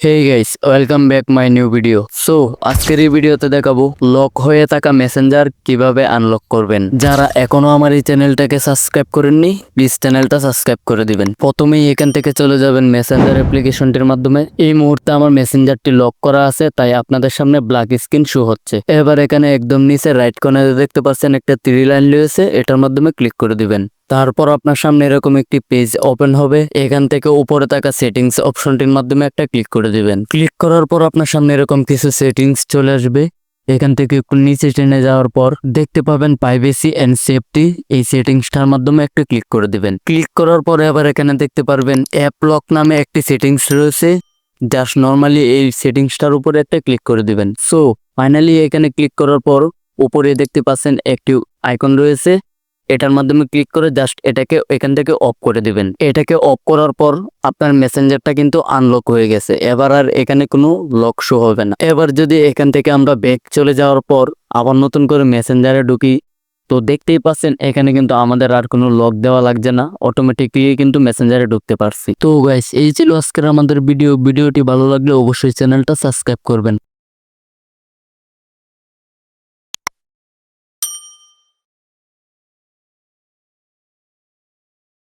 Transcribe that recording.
Hey guys welcome back my new video so আজকের এই ভিডিওতে দেখাবো লক হয়ে থাকা মেসেঞ্জার কীভাবে আনলক করবেন। যারা এখনও আমার এই চ্যানেলটাকে সাবস্ক্রাইব করেননি প্লিজ চ্যানেলটা সাবস্ক্রাইব করে দিবেন। প্রথমেই এখান থেকে চলে যাবেন মেসেঞ্জার অ্যাপ্লিকেশনটির মাধ্যমে। এই মুহূর্তে আমার মেসেঞ্জারটি লক করা আছে, তাই আপনাদের সামনে ব্ল্যাক স্ক্রিন শো হচ্ছে। এবার এখানে একদম নিচে রাইট কর্নারে দেখতে পাচ্ছেন একটা থ্রি লাইন রয়েছে, এটার মাধ্যমে ক্লিক করে দিবেন। তারপর আপনার সামনে এরকম একটি পেজ ওপেন হবে। এখান থেকে উপরে থাকা সেটিংস অপশনটির মাধ্যমে একটা ক্লিক করে দিবেন। ক্লিক করার পর আপনার সামনে এরকম কিছু সেটিংস চলে আসবে। এখান থেকে একটু নিচে টেনে যাওয়ার পর দেখতে পাবেন প্রাইভেসি অ্যান্ড সেফটি এই সেটিংসটার মাধ্যমে একটা ক্লিক করে দিবেন। ক্লিক করার পরে আবার এখানে দেখতে পারবেন অ্যাপ লক নামে একটি সেটিংস রয়েছে। জাস্ট নর্মালি এই সেটিংসটার উপরে একটা ক্লিক করে দিবেন। সো ফাইনালি এখানে ক্লিক করার পর উপরে দেখতে পাচ্ছেন একটি আইকন রয়েছে। এটার মাধ্যমে ক্লিক করে জাস্ট এটাকে এখান থেকে অফ করে দিবেন। এটাকে অফ করার পর আপনার মেসেঞ্জারটা কিন্তু আনলক হয়ে গেছে। এবার আর এখানে কোনো লক শো হবে না। এবার যদি এখান থেকে আমরা ব্যাক চলে যাওয়ার পর আবার নতুন করে মেসেঞ্জারে ঢুকি, তো দেখতেই পাচ্ছেন এখানে কিন্তু আমাদের আর কোনো লক দেওয়া লাগছে না। অটোমেটিকলি কিন্তু মেসেঞ্জারে ঢুকতে পারছি। তো গাইস এই ছিল আজকের আমাদের ভিডিও ভিডিওটি ভালো লাগলে অবশ্যই চ্যানেলটা সাবস্ক্রাইব করবেন।